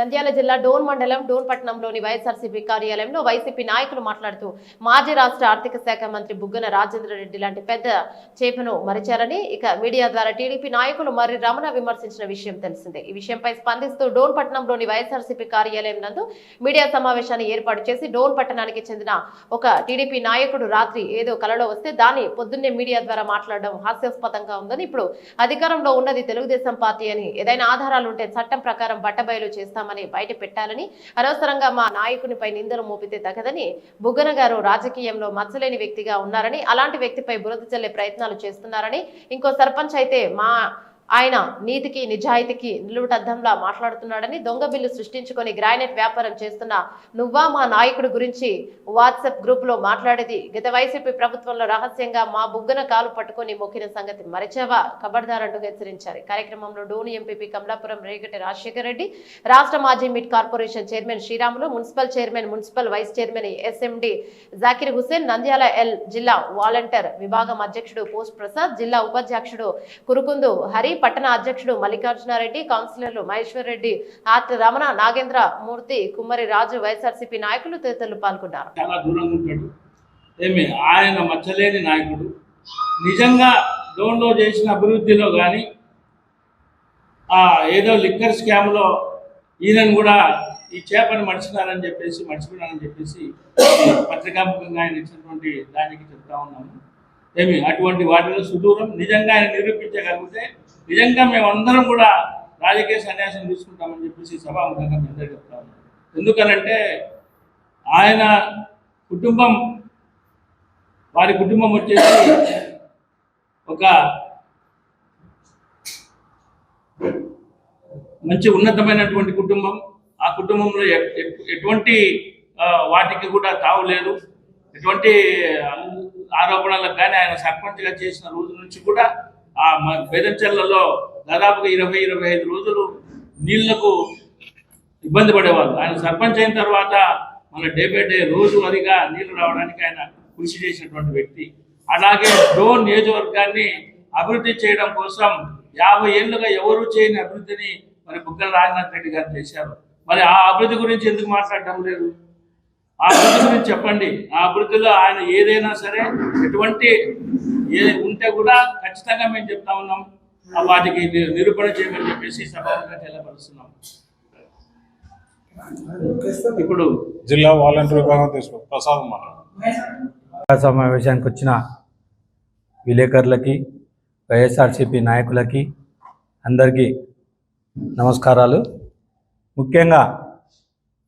నంద్యాల జిల్లా డోన్ మండలం డోన్ పట్టణంలోని వైఎస్ఆర్సీపీ కార్యాలయంలో వైసీపీ నాయకులు మాట్లాడుతూ మాజీ రాష్ట్ర ఆర్థిక శాఖ మంత్రి బుగ్గన రాజేంద్ర రెడ్డి లాంటి పెద్ద చేపను మరిచారని ఇక మీడియా ద్వారా టీడీపీ నాయకులు మరి రమణ విమర్శించిన విషయం తెలిసిందే. ఈ విషయంపై స్పందిస్తూ డోన్ పట్టణంలోని వైఎస్ఆర్సీపీ కార్యాలయం నందు మీడియా సమావేశాన్ని ఏర్పాటు చేసి డోన్ పట్టణానికి చెందిన ఒక టీడీపీ నాయకుడు రాత్రి ఏదో కలలో వస్తే దాన్ని పొద్దున్నే మీడియా ద్వారా మాట్లాడడం హాస్యాస్పదంగా ఉందని ఇప్పుడు అధికారంలో ఉన్నది తెలుగుదేశం పార్టీ అని ఏదైనా ఆధారాలు ఉంటే చట్టం ప్రకారం బట్టబయలు చేస్తామని బయట పెట్టాలని అనవసరంగా మా నాయకునిపై నిందలు మోపితే తగదని బుగ్గన గారు రాజకీయంలో మచ్చలేని వ్యక్తిగా ఉన్నారని అలాంటి వ్యక్తిపై బురద చల్లే ప్రయత్నాలు చేస్తున్నారని ఇంకో సర్పంచ్ అయితే మా ఆయన నీతికి నిజాయితీకి నిలువుటద్దంలా మాట్లాడుతున్నాడని దొంగ బిల్లు సృష్టించుకొని గ్రానైట్ వ్యాపారం చేస్తున్న నువ్వా మా నాయకుడి గురించి వాట్సాప్ గ్రూప్లో మాట్లాడేది. గత వైసీపీ ప్రభుత్వంలో రహస్యంగా మా బుగ్గన కాలు పట్టుకొని మొక్కిన సంగతి మరిచావా? కబర్దారంటూ హెచ్చరించారు. కార్యక్రమంలో డోని ఎంపీపీ కమలాపురం రేగటి రాజశేఖర రెడ్డి రాష్ట్ర మాజీ mid corporation chairman Sriramulu municipal chairman municipal vice chairman SMD Zakir Hussain Nandyal L జిల్లా వాలంటీర్ విభాగం అధ్యక్షుడు పోస్ట్ ప్రసాద్ జిల్లా ఉపాధ్యక్షుడు కురుకుందు హరి పట్టణ అధ్యక్షుడు మల్లికార్జునారెడ్డి కౌన్సిలర్లు మహేశ్వర్ రెడ్డి ఆర్టి రమణ నాగేంద్ర మూర్తి కుమ్మరి రాజు వైఎస్ఆర్సీపీ నాయకులు తదితరులు పాల్గొన్నారు. చాలా దూరంగా ఉంటాడు. ఏమి ఆయన మచ్చలేని నాయకుడు. నిజంగా డోన్లో చేసిన అభివృద్ధిలో కానీ ఆ ఏదో లిక్కర్ స్కామ్లో ఈయనను కూడా ఈ చేపను మడిచినారని చెప్పేసి మర్చిపోయినారని చెప్పేసి పత్రికాముఖంగా ఆయన ఇచ్చినటువంటి దానికి చెప్తా ఉన్నాము. ఏమి అటువంటి వాటిలో సుదూరం నిజంగా ఆయన నిరూపించగలిగితే నిజంగా మేమందరం కూడా రాజకీయ సన్యాసం తీసుకుంటామని చెప్పేసి సభాముఖంగా మీ అందరికీ ఎందుకనంటే ఆయన కుటుంబం వారి కుటుంబం వచ్చేసి ఒక మంచి ఉన్నతమైనటువంటి కుటుంబం. ఆ కుటుంబంలో ఎటువంటి వాటికి కూడా తావు లేదు. ఎటువంటి ఆరోపణలకు కానీ ఆయన సర్పంచ్గా చేసిన రోజు నుంచి కూడా ఆ మ- బెదంచెర్లలో దాదాపుగా ఇరవై ఇరవై ఐదు రోజులు నీళ్ళకు ఇబ్బంది పడేవాళ్ళు. ఆయన సర్పంచ్ అయిన తర్వాత మన డే బై డే రోజు అదిగా నీళ్ళు రావడానికి ఆయన కృషి చేసినటువంటి వ్యక్తి. అలాగే డోన్ నియోజకవర్గాన్ని అభివృద్ధి చేయడం కోసం యాభై ఏళ్ళుగా ఎవరు చేయని అభివృద్ధిని మరి బుగ్గల రాజనాథ్ రెడ్డి గారు చేశారు. మరి ఆ అభివృద్ధి గురించి ఎందుకు మాట్లాడటం లేదు? ఆ అభివృద్ధి గురించి చెప్పండి. ఆ అభివృద్ధిలో ఆయన ఏదైనా సరే ఎటువంటి ఏ ఉంటే కూడా ఖచ్చితంగా మేము చెప్తా ఉన్నాం. ఆ వాటికి నిరూపణ చేయమని చెప్పేసి సభగా తెలియపరుస్తున్నాం. ఇప్పుడు జిల్లా వాలంటీర్ విభాగం తీసుకో ప్రసాద్ మాట్లాడు. సమావేశానికి వచ్చిన విలేకరులకి వైఎస్ఆర్సీపీ నాయకులకి అందరికీ నమస్కారాలు. ముఖ్యంగా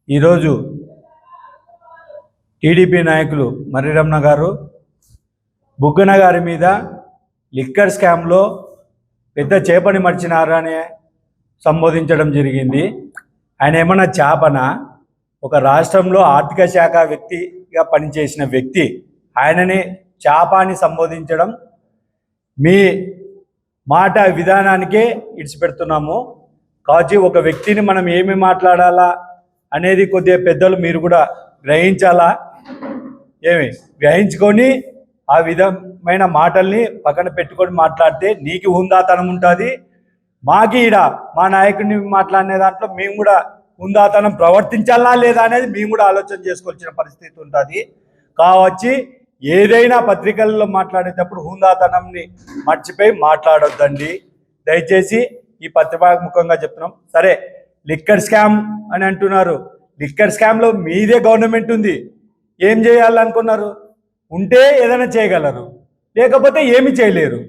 ఈరోజు టీడీపీ నాయకులు మర్రి రమణ గారు బుగ్గన గారి మీద లిక్కర్ స్కామ్లో పెద్ద చేపని మర్చినారు అని సంబోధించడం జరిగింది. ఆయన ఏమన్నా చేపన? ఒక రాష్ట్రంలో ఆర్థిక శాఖ వ్యక్తిగా పనిచేసిన వ్యక్తి ఆయనని చేప అని సంబోధించడం మీ మాట విధానానికే ఇడిచిపెడుతున్నాము. కాచి ఒక వ్యక్తిని మనం ఏమి మాట్లాడాలా అనేది కొద్దిగా పెద్దలు మీరు కూడా గ్రహించాలా? ఏమి? గ్రహించుకొని ఆ విధమైన మాటల్ని పక్కన పెట్టుకొని మాట్లాడితే నీకు హుందాతనం ఉంటుంది. మాకి ఈడ మా నాయకుడిని మాట్లాడిన దాంట్లో మేము కూడా హుందాతనం ప్రవర్తించాలా లేదా అనేది మేము కూడా ఆలోచన చేసుకోవాల్సిన పరిస్థితి ఉంటుంది. కావచ్చి ఏదైనా పత్రికల్లో మాట్లాడేటప్పుడు హుందాతనంని మర్చిపోయి మాట్లాడొద్దండి. దయచేసి ఈ పత్రికాముఖంగా చెప్తున్నాం. సరే లిక్కర్ స్కామ్ అని అంటున్నారు. లిక్కర్ స్కామ్లో మీదే గవర్నమెంట్ ఉంది. ఏం చేయాలనుకున్నారు? ఉంటే ఏదైనా చేయగలరు. లేకపోతే ఏమి చేయలేరు.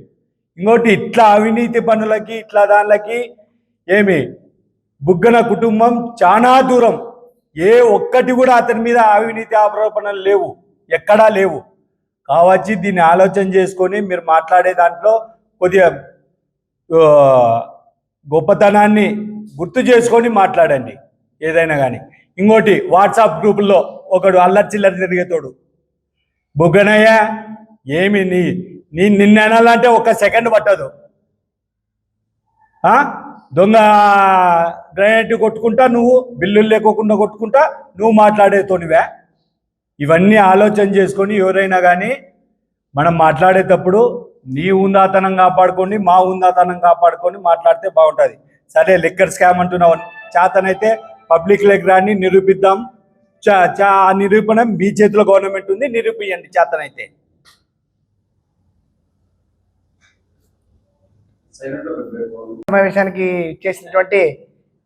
ఇంకోటి ఇట్లా అవినీతి పనులకి ఇట్లా దానిలకి ఏమి? బుగ్గన కుటుంబం చాలా దూరం. ఏ ఒక్కటి కూడా అతని మీద అవినీతి ఆరోపణలు లేవు. ఎక్కడా లేవు. కావచ్చు దీన్ని ఆలోచన చేసుకొని మీరు మాట్లాడే దాంట్లో కొద్దిగా గొప్పతనాన్ని గుర్తు చేసుకొని మాట్లాడండి. ఏదైనా కానీ. ఇంకోటి వాట్సాప్ గ్రూపుల్లో ఒకడు అల్లరి చిల్లర తిరిగేతోడు. బుగ్గనయ్య ఏమి నీ నీ నిన్న అనాలంటే ఒక సెకండ్ పట్టదు. దొంగ గ్రానైట్ కొట్టుకుంటా నువ్వు బిల్లులు లేకోకుండా కొట్టుకుంటా నువ్వు మాట్లాడేతోనివే. ఇవన్నీ ఆలోచన చేసుకొని ఎవరైనా కానీ మనం మాట్లాడేటప్పుడు నీ ఉందాతనం కాపాడుకోండి మా ఉందాతనం కాపాడుకొని మాట్లాడితే బాగుంటుంది. సరే లిక్కర్ స్కామ్ అంటున్నావు. చేతనైతే పబ్లిక్ లెగ్రాన్ని నిరూపిద్దాం. నిరూపణ మీ చేతిలో గవర్నమెంట్ ఉంది నిరూపియండి చేతనైతే. సమావేశానికి చేసినటువంటి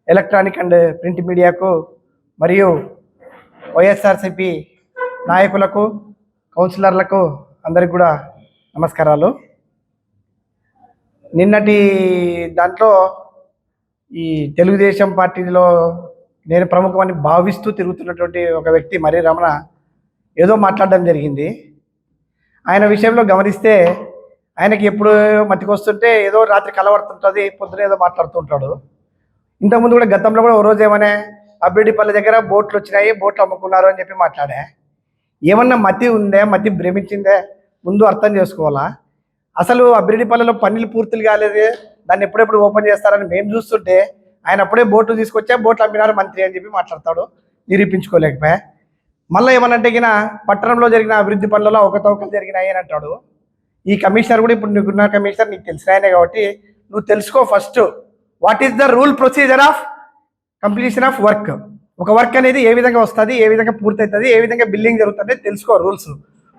ఎలక్ట్రానిక్ అండ్ ప్రింట్ మీడియాకు మరియు వైఎస్ఆర్సిపి నాయకులకు కౌన్సిలర్లకు అందరికి కూడా నమస్కారాలు. నిన్నటి దాంట్లో ఈ తెలుగుదేశం పార్టీలో నేను ప్రముఖమని భావిస్తూ తిరుగుతున్నటువంటి ఒక వ్యక్తి మరి రమణ ఏదో మాట్లాడడం జరిగింది. ఆయన విషయంలో గమనిస్తే ఆయనకి ఎప్పుడు మతికొస్తుంటే ఏదో రాత్రి కలవడుతుంటుంది పొద్దున ఏదో మాట్లాడుతుంటాడు. ఇంతకుముందు కూడా గతంలో కూడా ఓ రోజు ఏమనే అబ్బిడిపల్లి దగ్గర బోట్లు వచ్చినాయి బోట్లు అమ్ముకున్నారు అని చెప్పి మాట్లాడా. ఏమన్నా మతి ఉందే మతి భ్రమించిందే ముందు అర్థం చేసుకోవాలా? అసలు అబ్బిడిపల్లిలో పనులు పూర్తులు కాలేదు దాన్ని ఎప్పుడెప్పుడు ఓపెన్ చేస్తారని మేము చూస్తుంటే ఆయన అప్పుడే బోట్లు తీసుకొచ్చా బోట్లు అమ్మినారు మంత్రి అని చెప్పి మాట్లాడతాడు. నిరూపించుకోలేకపోయా. మళ్ళీ ఏమనంటే గిన పట్టణంలో జరిగిన అభివృద్ధి పనులలో అవకతవకలు జరిగినాయి అని అంటాడు. ఈ కమిషనర్ కూడా ఇప్పుడు నీకున్న కమిషనర్ నీకు తెలిసిన ఆయనే కాబట్టి నువ్వు తెలుసుకో first what is the rule procedure of completion of work ఒక వర్క్ అనేది ఏ విధంగా వస్తుంది ఏ విధంగా పూర్తవుతుంది ఏ విధంగా బిల్లింగ్ జరుగుతుంది తెలుసుకో రూల్స్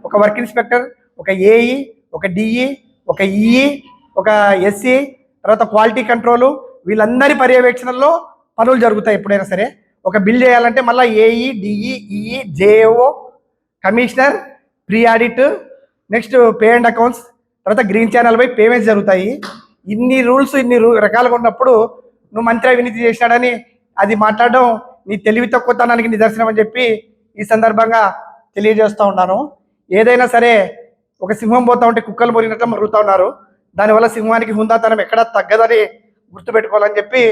ఒక వర్క్ ఇన్స్పెక్టర్ ఒక ఏఈ ఒక డిఈ ఒక ఈఈ ఒక ఎస్సీ తర్వాత క్వాలిటీ కంట్రోలు వీళ్ళందరి పర్యవేక్షణలో పనులు జరుగుతాయి ఎప్పుడైనా సరే. ఒక బిల్ చేయాలంటే మళ్ళీ AE DE EE JO commissioner pre audit next pay and accounts తర్వాత గ్రీన్ ఛానల్ పై పేమెంట్స్ జరుగుతాయి. ఇన్ని రూల్స్ ఇన్ని రకాలుగా ఉన్నప్పుడు నువ్వు మంత్రి అవినీతి చేశాడని అది మాట్లాడడం నీ తెలివి తక్కువతనానికి నిదర్శనం అని చెప్పి ఈ సందర్భంగా తెలియజేస్తూ ఉన్నాను. ఏదైనా సరే ఒక సింహం పోతా ఉంటే కుక్కలు మురిగినట్లు మరుగుతూ ఉన్నారు. దానివల్ల సింహానికి హుందాతనం ఎక్కడా తగ్గదని గుర్తుపెట్టుకోవాలని చెప్పి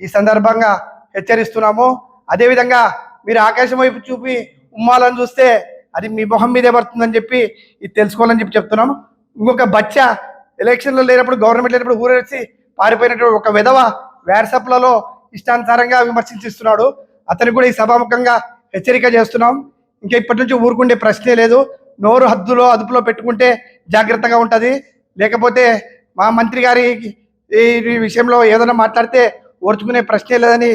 ఈ సందర్భంగా హెచ్చరిస్తున్నాము. అదేవిధంగా మీరు ఆకాశం వైపు చూపి ఉమ్మాలని చూస్తే అది మీ మొహం మీదే పడుతుందని చెప్పి ఇది తెలుసుకోవాలని చెప్పి చెప్తున్నాము. ఇంకొక బచ్చ ఎలక్షన్లో లేనప్పుడు గవర్నమెంట్ లేనప్పుడు ఊరేసి పారిపోయినటువంటి ఒక విధవ వాట్సాప్లలో ఇష్టానుసారంగా విమర్శిస్తున్నాడు అతనికి కూడా ఈ సభాముఖంగా హెచ్చరిక చేస్తున్నాం. ఇంకా ఇప్పటి నుంచి ఊరుకుండే ప్రశ్నే లేదు. నోరు హద్దులో అదుపులో పెట్టుకుంటే జాగ్రత్తగా ఉంటుంది. లేకపోతే మా మంత్రి గారి ఈ విషయంలో ఏదైనా మాట్లాడితే ఓర్చుకునే ప్రశ్నే లేదని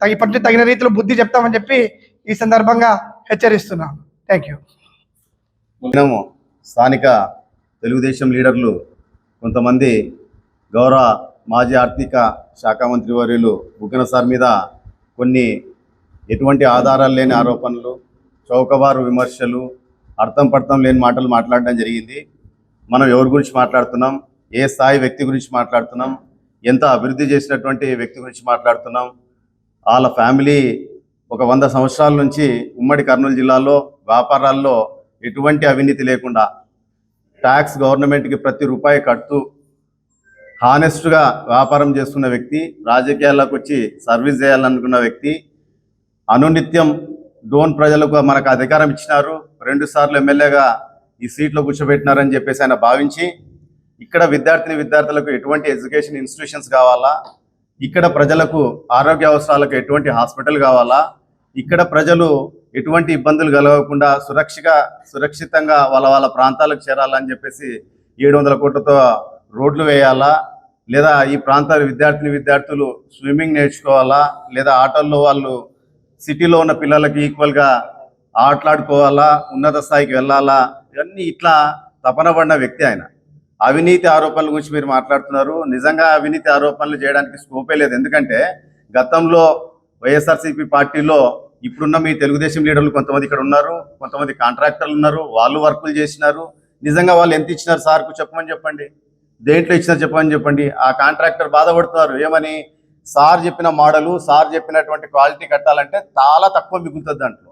తగి- ఇప్పటి నుంచి తగిన రీతిలో బుద్ధి చెప్తామని చెప్పి ఈ సందర్భంగా హెచ్చరిస్తున్నాను థ్యాంక్ యూ దినము స్థానిక తెలుగుదేశం లీడర్లు కొంతమంది గౌరవ మాజీ ఆర్థిక శాఖ మంత్రి వర్యులు బుగ్గన సార్ మీద కొన్ని ఎటువంటి ఆధారాలు లేని ఆరోపణలు చౌకబారు విమర్శలు అర్థం పర్థం లేని మాటలు మాట్లాడడం జరిగింది. మనం ఎవరి గురించి మాట్లాడుతున్నాం? ఏ స్థాయి వ్యక్తి గురించి మాట్లాడుతున్నాం? ఎంత అభివృద్ధి చేసినటువంటి వ్యక్తి గురించి మాట్లాడుతున్నాం? వాళ్ళ ఫ్యామిలీ ఒక వంద సంవత్సరాల నుంచి ఉమ్మడి కర్నూలు జిల్లాలో వ్యాపారాల్లో ఎటువంటి అవినీతి లేకుండా ట్యాక్స్ గవర్నమెంట్కి ప్రతి రూపాయి కడుతూ హానెస్ట్గా వ్యాపారం చేస్తున్న వ్యక్తి రాజకీయాల్లోకి వచ్చి సర్వీస్ చేయాలనుకున్న వ్యక్తి అనునిత్యం డోన్ ప్రజలకు మనకు అధికారం ఇచ్చినారు. రెండుసార్లు ఎమ్మెల్యేగా ఈ సీట్లో కూర్చోబెట్టినారని చెప్పేసి ఆయన భావించి ఇక్కడ విద్యార్థిని విద్యార్థులకు ఎటువంటి ఎడ్యుకేషన్ ఇన్స్టిట్యూషన్స్ కావాలా? ఇక్కడ ప్రజలకు ఆరోగ్య అవసరాలకు ఎటువంటి హాస్పిటల్ కావాలా? ఇక్కడ ప్రజలు ఎటువంటి ఇబ్బందులు కలగకుండా సురక్షిత సురక్షితంగా వాళ్ళ వాళ్ళ ప్రాంతాలకు చేరాలని చెప్పేసి ఏడు వందల కోట్లతో రోడ్లు వేయాలా? లేదా ఈ ప్రాంత విద్యార్థిని విద్యార్థులు స్విమ్మింగ్ నేర్చుకోవాలా? లేదా ఆటల్లో వాళ్ళు సిటీలో ఉన్న పిల్లలకి ఈక్వల్గా ఆటలాడుకోవాలా? ఉన్నత స్థాయికి వెళ్ళాలా? ఇవన్నీ ఇట్లా తపన పడిన వ్యక్తి ఆయన. అవినీతి ఆరోపణల గురించి మీరు మాట్లాడుతున్నారు. నిజంగా అవినీతి ఆరోపణలు చేయడానికి స్కోపే లేదు. ఎందుకంటే గతంలో వైఎస్ఆర్సీపీ పార్టీలో ఇప్పుడున్న మీ తెలుగుదేశం లీడర్లు కొంతమంది ఇక్కడ ఉన్నారు కొంతమంది కాంట్రాక్టర్లు ఉన్నారు వాళ్ళు వర్కులు చేసినారు. నిజంగా వాళ్ళు ఎంత ఇచ్చినారు సార్కు చెప్పమని చెప్పండి. దేంట్లో ఇచ్చినారు చెప్పమని చెప్పండి. ఆ కాంట్రాక్టర్ బాధపడుతున్నారు. ఏమని? సార్ చెప్పిన మోడలు సార్ చెప్పినటువంటి క్వాలిటీ కట్టాలంటే చాలా తక్కువ మిగులుతుంది దాంట్లో.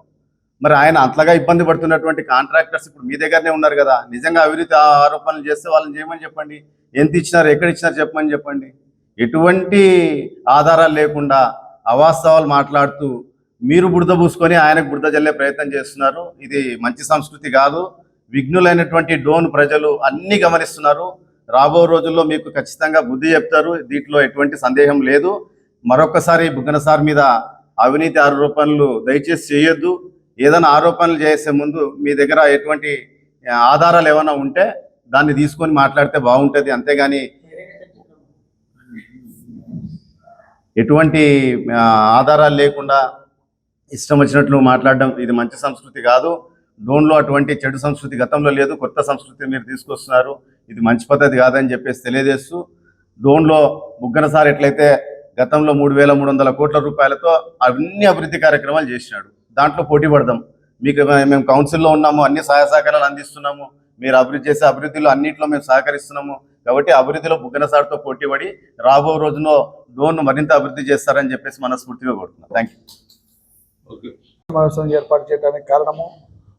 మరి ఆయన అంతగా ఇబ్బంది పడుతున్నటువంటి కాంట్రాక్టర్స్ ఇప్పుడు మీ దగ్గరనే ఉన్నారు కదా. నిజంగా అవినీతి ఆరోపణలు చేస్తే వాళ్ళని చేయమని చెప్పండి. ఎంత ఇచ్చినారు ఎక్కడ ఇచ్చినారు చెప్పమని చెప్పండి. ఎటువంటి ఆధారాలు లేకుండా అవాస్తవాలు మాట్లాడుతూ మీరు బురద పూసుకొని ఆయనకు బురద జల్లే ప్రయత్నం చేస్తున్నారు. ఇది మంచి సంస్కృతి కాదు. విఘ్నులైనటువంటి డోన్ ప్రజలు అన్ని గమనిస్తున్నారు. రాబో రోజుల్లో మీకు ఖచ్చితంగా బుద్ధి చెప్తారు. దీంట్లో ఎటువంటి సందేహం లేదు. మరొకసారి బుగ్గన సార్ మీద అవినీతి ఆరోపణలు దయచేసి చేయొద్దు. ఏదైనా ఆరోపణలు చేసే ముందు మీ దగ్గర ఎటువంటి ఆధారాలు ఏమైనా ఉంటే దాన్ని తీసుకొని మాట్లాడితే బాగుంటుంది. అంతేగాని ఎటువంటి ఆధారాలు లేకుండా ఇష్టం వచ్చినట్లు మాట్లాడడం ఇది మంచి సంస్కృతి కాదు. డోన్లో అటువంటి చెడు సంస్కృతి గతంలో లేదు కొత్త సంస్కృతి మీరు తీసుకొస్తున్నారు. ఇది మంచి పద్ధతి కాదని చెప్పేసి తెలియజేస్తూ డోన్లో ముగ్గనసారి ఎట్లయితే గతంలో మూడు వేల మూడు వందల కోట్ల రూపాయలతో అన్ని అభివృద్ధి కార్యక్రమాలు చేసినాడు. దాంట్లో పోటీ పడదాం. మీకు మేము కౌన్సిల్లో ఉన్నాము అన్ని సహాయ సహకారాలు అందిస్తున్నాము. మీరు అభివృద్ధి చేసే అభివృద్ధిలో అన్నింటిలో మేము సహకరిస్తున్నాము. కాబట్టి అభివృద్ధిలో బుగ్గన సార్తో పోటీ పడి రాబో రోజులో డోన్ మరింత అభివృద్ధి చేస్తారని చెప్పేసి మనస్ఫూర్తిగా కోరుతున్నాను థ్యాంక్ యూ సమావేశం ఏర్పాటు చేయడానికి కారణము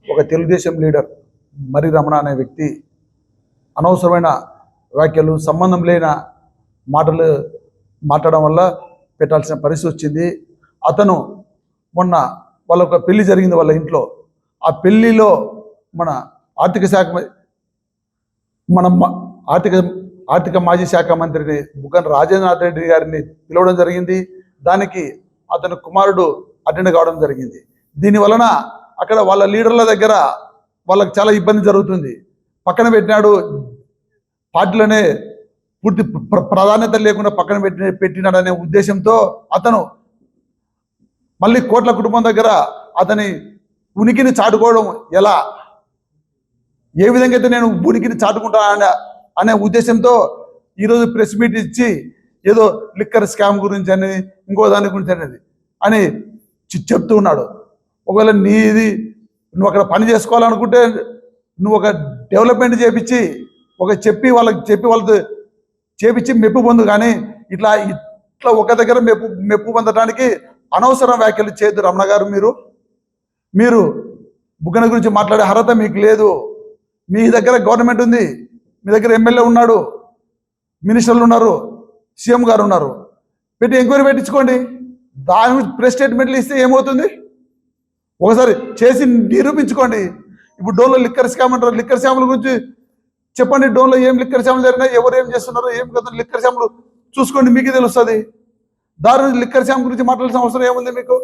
ఒక తెలుగుదేశం లీడర్ మరి రమణ అనే వ్యక్తి అనవసరమైన వ్యాఖ్యలు సంబంధం లేని మాటలు మాట్లాడడం వల్ల పెట్టాల్సిన పరిస్థితి వచ్చింది. అతను మొన్న వాళ్ళ ఒక పెళ్ళి జరిగింది వాళ్ళ ఇంట్లో. ఆ పెళ్ళిలో మన ఆర్థిక శాఖ మన ఆర్థిక ఆర్థిక మాజీ శాఖ మంత్రిని బుగ్గన రాజేంద్రనాథ్ రెడ్డి గారిని పిలవడం జరిగింది. దానికి అతని కుమారుడు అటెండ్ కావడం జరిగింది. దీని వలన అక్కడ వాళ్ళ లీడర్ల దగ్గర వాళ్ళకి చాలా ఇబ్బంది జరుగుతుంది. పక్కన పెట్టినాడు పార్టీలోనే పూర్తి ప్రాధాన్యత లేకుండా పక్కన పెట్టి పెట్టినాడనే ఉద్దేశంతో అతను మళ్ళీ కోట్ల కుటుంబం దగ్గర అతని ఉనికిని చాటుకోవడం ఎలా? ఏ విధంగా అయితే నేను ఉనికిని చాటుకుంటా అనే అనే ఉద్దేశంతో ఈరోజు ప్రెస్ మీట్ ఇచ్చి ఏదో లిక్కర్ స్కామ్ గురించి అని ఇంకో దాని గురించి అనేది అని చెప్తూ ఉన్నాడు. ఒకవేళ నీది నువ్వు అక్కడ పని చేసుకోవాలనుకుంటే నువ్వు ఒక డెవలప్మెంట్ చేపించి ఒక చెప్పి వాళ్ళకి చెప్పి వాళ్ళతో చేపించి మెప్పు పొందు కానీ ఇట్లా ఇట్లా ఒక దగ్గర మెప్పు మెప్పు పొందడానికి అనవసరం వ్యాఖ్యలు చేయదు రమణ గారు మీరు. మీరు బుగ్గన గురించి మాట్లాడే అర్హత మీకు లేదు. మీ దగ్గర గవర్నమెంట్ ఉంది. మీ దగ్గర ఎమ్మెల్యే ఉన్నాడు. మినిస్టర్లు ఉన్నారు. సీఎం గారు ఉన్నారు. పెట్టి ఎంక్వైరీ పెట్టించుకోండి. దాని ప్రెస్ స్టేట్మెంట్లు ఇస్తే ఏమవుతుంది? ఒకసారి చేసి నిరూపించుకోండి. ఇప్పుడు డోన్లో లిక్కర్ స్కామ్ అంటారు. లిక్కర్ స్కాముల గురించి చెప్పండి. డోన్లో ఏం లిక్కర్ స్కాములు జరిగినాయి? ఎవరు ఏం చేస్తున్నారు? ఏం కదా? లిక్కర్ స్కాములు చూసుకోండి. మీకు తెలుస్తుంది. దారు లిక్కర్ శ్యామ్ గురించి మాట్లాడాల్సిన అవసరం ఏముంది మీకు?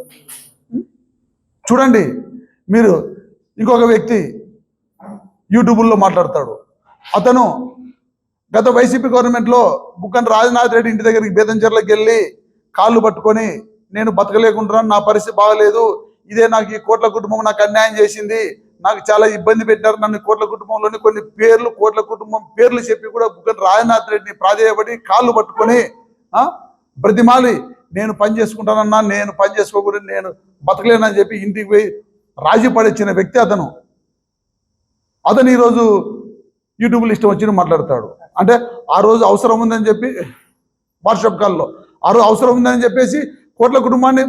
చూడండి మీరు ఇంకొక వ్యక్తి యూట్యూబ్లో మాట్లాడతాడు. అతను గత వైసీపీ గవర్నమెంట్లో బుక్కన్ రాజనాథ్ రెడ్డి ఇంటి దగ్గరికి బేదంచెర్లకు వెళ్ళి కాళ్ళు పట్టుకొని నేను బతకలేకుంటున్నాను నా పరిస్థితి బాగలేదు ఇదే నాకు ఈ కోట్ల కుటుంబం నాకు అన్యాయం చేసింది నాకు చాలా ఇబ్బంది పెట్టారు నన్ను కోట్ల కుటుంబంలోని కొన్ని పేర్లు కోట్ల కుటుంబం పేర్లు చెప్పి కూడా బుక్కన్ రాజనాథ్ రెడ్డిని ప్రాధేయపడి కాళ్ళు పట్టుకొని బ్రతిమాలి నేను పని చేసుకుంటానన్నా నేను పని చేసుకోకూడదు నేను బతకలేనని చెప్పి ఇంటికి పోయి రాజీ పడిచ్చిన వ్యక్తి అతను. అతను ఈరోజు యూట్యూబ్లో ఇష్టం వచ్చి మాట్లాడతాడు. అంటే ఆ రోజు అవసరం ఉందని చెప్పి వాట్సాప్ కాల్లో ఆ రోజు అవసరం ఉందని చెప్పేసి కోట్ల కుటుంబాన్ని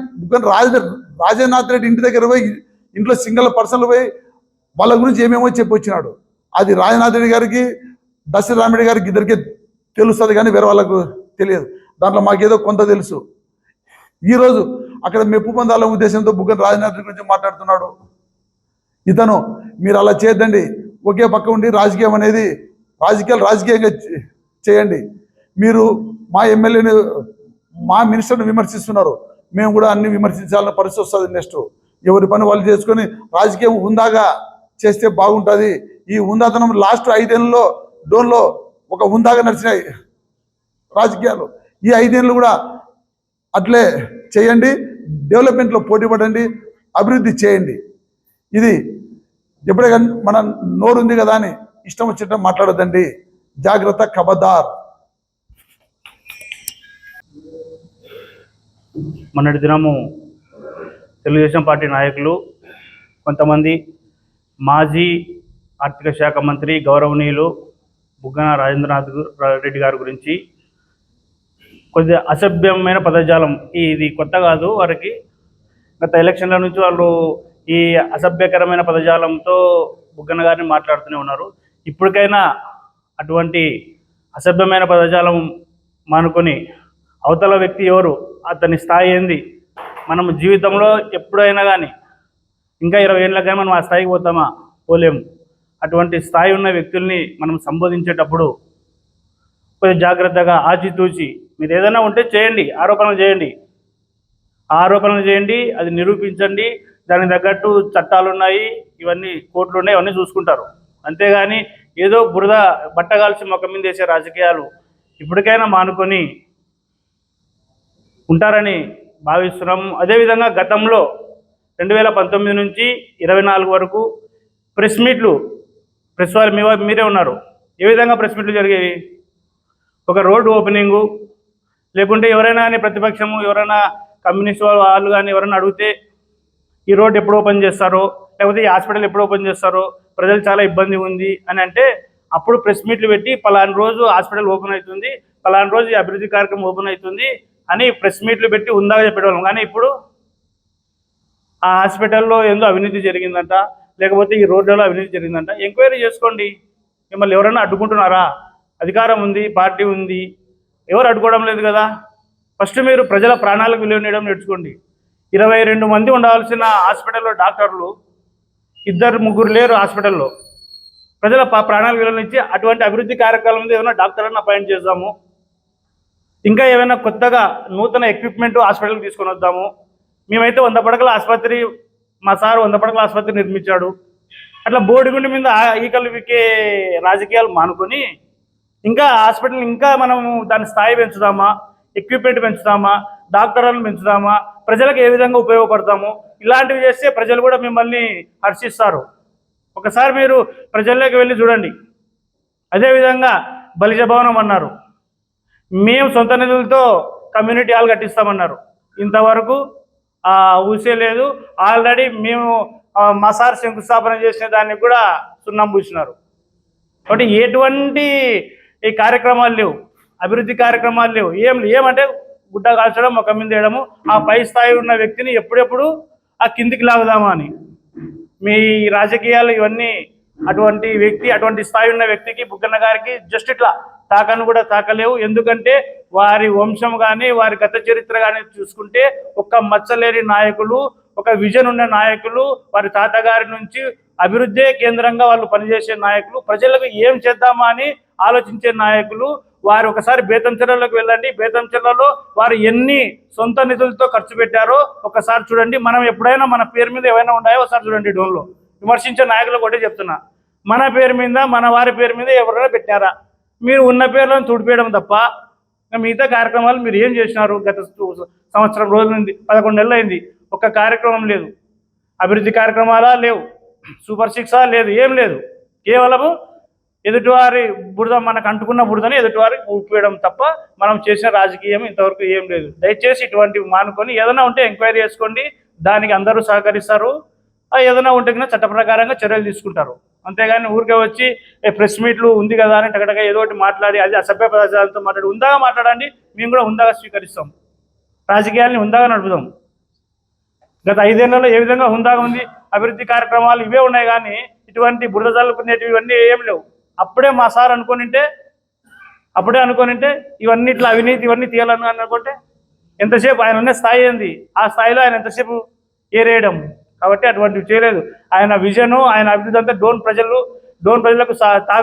రాజ రాజనాథ్ రెడ్డి ఇంటి దగ్గర పోయి ఇంట్లో సింగిల్ పర్సన్లు పోయి వాళ్ళ గురించి ఏమేమో చెప్పి వచ్చినాడు. అది రాజనాథ్ రెడ్డి గారికి దశరామిడి గారికి ఇద్దరికి తెలుస్తుంది కానీ వేరే వాళ్ళకు తెలియదు. దాంట్లో మాకేదో కొంత తెలుసు. ఈరోజు అక్కడ మెప్పు పొందాలనే ఉద్దేశంతో బుగ్గన రాజనాథ్ గురించి మాట్లాడుతున్నాడు. ఇతను మీరు అలా చేద్దండి ఒకే పక్క ఉండి రాజకీయం అనేది రాజకీయాలు రాజకీయంగా చేయండి. మీరు మా ఎమ్మెల్యేని మా మినిస్టర్ని విమర్శిస్తున్నారు. మేము కూడా అన్ని విమర్శించాలని పరిస్థితి వస్తుంది నెక్స్ట్. ఎవరి పని వాళ్ళు చేసుకొని రాజకీయం హుందాగా చేస్తే బాగుంటుంది. ఈ హుందాతనం లాస్ట్ ఐదేళ్ళలో డోన్లో ఒక హుందాగా నడిచినాయి రాజకీయాలు. ఈ ఐదేళ్ళు కూడా అట్లే చేయండి. డెవలప్మెంట్లో పోటీ పడండి అభివృద్ధి చేయండి. ఇది ఎప్పుడే కానీ మన నోరుంది కదా అని ఇష్టం వచ్చినట్టు మాట్లాడదండి జాగ్రత్త కబదార్ మొన్నటి దినము తెలుగుదేశం పార్టీ నాయకులు కొంతమంది మాజీ ఆర్థిక శాఖ మంత్రి గౌరవనీయులు బుగ్గన రాజేంద్రనాథ్ రెడ్డి గారి గురించి కొద్దిగా అసభ్యమైన పదజాలం. ఇది కొత్త కాదు వారికి. గత ఎలక్షన్ల నుంచి వాళ్ళు ఈ అసభ్యకరమైన పదజాలంతో బుగ్గన గారిని మాట్లాడుతూనే ఉన్నారు. ఇప్పటికైనా అటువంటి అసభ్యమైన పదజాలం మానుకొని అవతల వ్యక్తి ఎవరు అతని స్థాయి ఏంది? మనం జీవితంలో ఎప్పుడైనా కానీ ఇంకా ఇరవై ఏళ్ళకైనా కానీ మనం ఆ స్థాయికి పోతామా? పోలేము అటువంటి స్థాయి ఉన్న వ్యక్తుల్ని మనం సంబోధించేటప్పుడు కొంచెం జాగ్రత్తగా ఆచితూచి మీరు ఏదైనా ఉంటే చేయండి ఆరోపణలు చేయండి. ఆరోపణలు చేయండి అది నిరూపించండి. దానికి తగ్గట్టు చట్టాలు ఉన్నాయి ఇవన్నీ కోర్టులు ఉన్నాయి ఇవన్నీ చూసుకుంటారు. అంతేగాని ఏదో బురద బట్టగాల్సి మొక్క మీద వేసే రాజకీయాలు ఇప్పటికైనా మానుకొని ఉంటారని భావిస్తున్నాం. అదేవిధంగా గతంలో రెండు వేల పంతొమ్మిది నుంచి ఇరవై నాలుగు వరకు ప్రెస్ మీట్లు ప్రెస్ వారు మీరే ఉన్నారు. ఏ విధంగా ప్రెస్ మీట్లు జరిగేవి? ఒక రోడ్డు ఓపెనింగు లేకుంటే ఎవరైనా కానీ ప్రతిపక్షము ఎవరైనా కమ్యూనిస్ట్ వాళ్ళు వాళ్ళు కానీ ఎవరైనా అడిగితే ఈ రోడ్ ఎప్పుడు ఓపెన్ చేస్తారో లేకపోతే ఈ హాస్పిటల్ ఎప్పుడు ఓపెన్ చేస్తారో ప్రజలు చాలా ఇబ్బంది ఉంది అని అంటే అప్పుడు ప్రెస్ మీట్లు పెట్టి పలానా రోజు హాస్పిటల్ ఓపెన్ అవుతుంది పలానా రోజు అభివృద్ధి కార్యక్రమం ఓపెన్ అవుతుంది అని ప్రెస్ మీట్లు పెట్టి ఉందాగా చెప్పేవాళ్ళం. కానీ ఇప్పుడు ఆ హాస్పిటల్లో ఏందో అవినీతి జరిగిందంట లేకపోతే ఈ రోడ్లలో అవినీతి జరిగిందంట. ఎంక్వైరీ చేసుకోండి. మిమ్మల్ని ఎవరైనా అడ్డుకుంటున్నారా? అధికారం ఉంది పార్టీ ఉంది ఎవరు అడ్డుకోవడం లేదు కదా? ఫస్ట్ మీరు ప్రజల ప్రాణాలకు విలువనేయడం నేర్చుకోండి. ఇరవై రెండు మంది ఉండాల్సిన హాస్పిటల్లో డాక్టర్లు ఇద్దరు ముగ్గురు లేరు హాస్పిటల్లో. ప్రజల ప్రాణాలు ప్రాణాలకు విలువనిచ్చి అటువంటి అభివృద్ధి కార్యక్రమం మీద ఏమైనా డాక్టర్లను అపాయింట్ చేద్దాము. ఇంకా ఏమైనా కొత్తగా నూతన ఎక్విప్మెంట్ హాస్పిటల్కి తీసుకొని వద్దాము. మేమైతే వంద పడకల ఆసుపత్రి మా సార్ వంద పడకల ఆసుపత్రి నిర్మించాడు. అట్లా బోడిగుండి మీద ఈకలు వికే రాజకీయాలు మానుకొని ఇంకా హాస్పిటల్ ఇంకా మనము దాని స్థాయి పెంచుదామా? ఎక్విప్మెంట్ పెంచుదామా? డాక్టర్లను పెంచుదామా? ప్రజలకు ఏ విధంగా ఉపయోగపడతాము? ఇలాంటివి చేస్తే ప్రజలు కూడా మిమ్మల్ని హర్షిస్తారు. ఒకసారి మీరు ప్రజల్లోకి వెళ్ళి చూడండి. అదేవిధంగా బలిజ భవనం అన్నారు. మేము సొంత నిధులతో కమ్యూనిటీ హాల్ కట్టిస్తామన్నారు. ఇంతవరకు ఊసే లేదు. ఆల్రెడీ మేము మా సార్ శంకుస్థాపన చేసిన దానికి కూడా సున్నం పూసినారు. కాబట్టి ఎటువంటి ఈ కార్యక్రమాలు లేవు. అభివృద్ధి కార్యక్రమాలు లేవు. ఏం ఏమంటే గుడ్డ కాల్చడం ఒక మీద వేయడము ఆ పై స్థాయి ఉన్న వ్యక్తిని ఎప్పుడెప్పుడు ఆ కిందికి లాగుదామా అని. మీ రాజకీయాలు ఇవన్నీ అటువంటి వ్యక్తి అటువంటి స్థాయి ఉన్న వ్యక్తికి బుగ్గన్న గారికి జస్ట్ ఇట్లా తాకను కూడా తాకలేవు. ఎందుకంటే వారి వంశం కానీ వారి గత చరిత్ర కానీ చూసుకుంటే ఒక్క మచ్చలేని నాయకులు ఒక విజన్ ఉన్న నాయకులు వారి తాతగారి నుంచి అభివృద్ధే కేంద్రంగా వాళ్ళు పనిచేసే నాయకులు ప్రజలకు ఏం చేద్దామా అని ఆలోచించే నాయకులు వారు ఒకసారి బేతంచెర్లలోకి వెళ్ళండి. బేతంచెర్లలో వారు ఎన్ని సొంత నిధులతో ఖర్చు పెట్టారో ఒకసారి చూడండి. మనం ఎప్పుడైనా మన పేరు మీద ఏమైనా ఉన్నాయో ఒకసారి చూడండి డోన్లో విమర్శించే నాయకులు ఒకటే చెప్తున్నా. మన పేరు మీద మన వారి పేరు మీద ఎవరైనా పెట్టారా? మీరు ఉన్న పేర్లను తుడిపేయడం తప్ప ఇంకా మిగతా కార్యక్రమాలు మీరు ఏం చేసినారు? గత సంవత్సరం రోజుల నుండి పదకొండు నెలలు అయింది ఒక్క కార్యక్రమం లేదు. అభివృద్ధి కార్యక్రమాలా లేవు. సూపర్ సిక్సా లేదు. ఏం లేదు. కేవలము ఎదుటివారి బురద మనకు అంటుకున్న బురదని ఎదుటివారికి ఊపివేయడం తప్ప మనం చేసిన రాజకీయం ఇంతవరకు ఏం లేదు. దయచేసి ఇటువంటివి మానుకొని ఏదైనా ఉంటే ఎంక్వైరీ చేసుకోండి. దానికి అందరూ సహకరిస్తారు. ఏదైనా ఉంటే కనుక చట్ట ప్రకారంగా చర్యలు తీసుకుంటారు. అంతేగాని ఊరికే వచ్చి ప్రెస్ మీట్లు ఉంది కదా అని టగటగా ఏదో ఒకటి మాట్లాడి అది అసభ్య పదార్థాలతో మాట్లాడి ఉందాగా మాట్లాడండి మేము కూడా ఉందాగా స్వీకరిస్తాం. రాజకీయాల్ని ఉందాగా నడుపుదాం. గత ఐదేళ్ళలో ఏ విధంగా ఉందాగా ఉంది అభివృద్ధి కార్యక్రమాలు ఇవే ఉన్నాయి కానీ ఇటువంటి బురద చల్లుకునేటివి ఇవన్నీ ఏం లేవు. అప్పుడే మా సార్ అనుకోనింటే అప్పుడే అనుకోనింటే ఇవన్నీ ఇట్లా అవినీతి ఇవన్నీ తీయాలని అనుకుంటే ఎంతసేపు ఆయన ఉన్న స్థాయి ఏంది? ఆ స్థాయిలో ఆయన ఎంతసేపు ఏరేయడం? కాబట్టి అటువంటివి చేయలేదు. ఆయన విజను ఆయన అభివృద్ధి అంతా డోన్ ప్రజలు డోన్ ప్రజలకు సా- తా